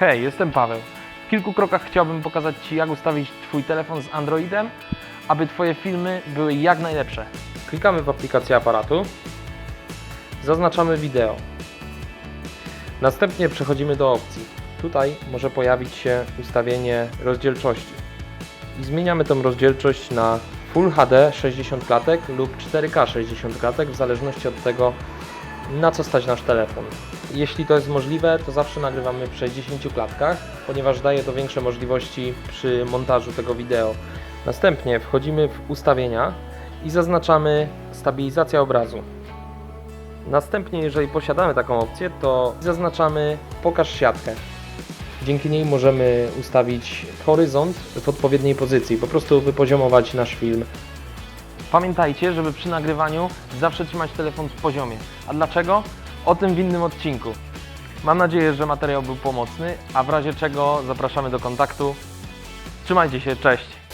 Hej, jestem Paweł. W kilku krokach chciałbym pokazać Ci, jak ustawić Twój telefon z Androidem, aby Twoje filmy były jak najlepsze. Klikamy w aplikację aparatu, zaznaczamy wideo. Następnie przechodzimy do opcji. Tutaj może pojawić się ustawienie rozdzielczości. I zmieniamy tą rozdzielczość na Full HD 60 klatek lub 4K 60 klatek w zależności od tego, na co stać nasz telefon. Jeśli to jest możliwe, to zawsze nagrywamy w 60 klatkach, ponieważ daje to większe możliwości przy montażu tego wideo. Następnie wchodzimy w ustawienia i zaznaczamy stabilizacja obrazu. Następnie, jeżeli posiadamy taką opcję, to zaznaczamy pokaż siatkę. Dzięki niej możemy ustawić horyzont w odpowiedniej pozycji, po prostu wypoziomować nasz film. Pamiętajcie, żeby przy nagrywaniu zawsze trzymać telefon w poziomie. A dlaczego? O tym w innym odcinku. Mam nadzieję, że materiał był pomocny, a w razie czego zapraszamy do kontaktu. Trzymajcie się, cześć!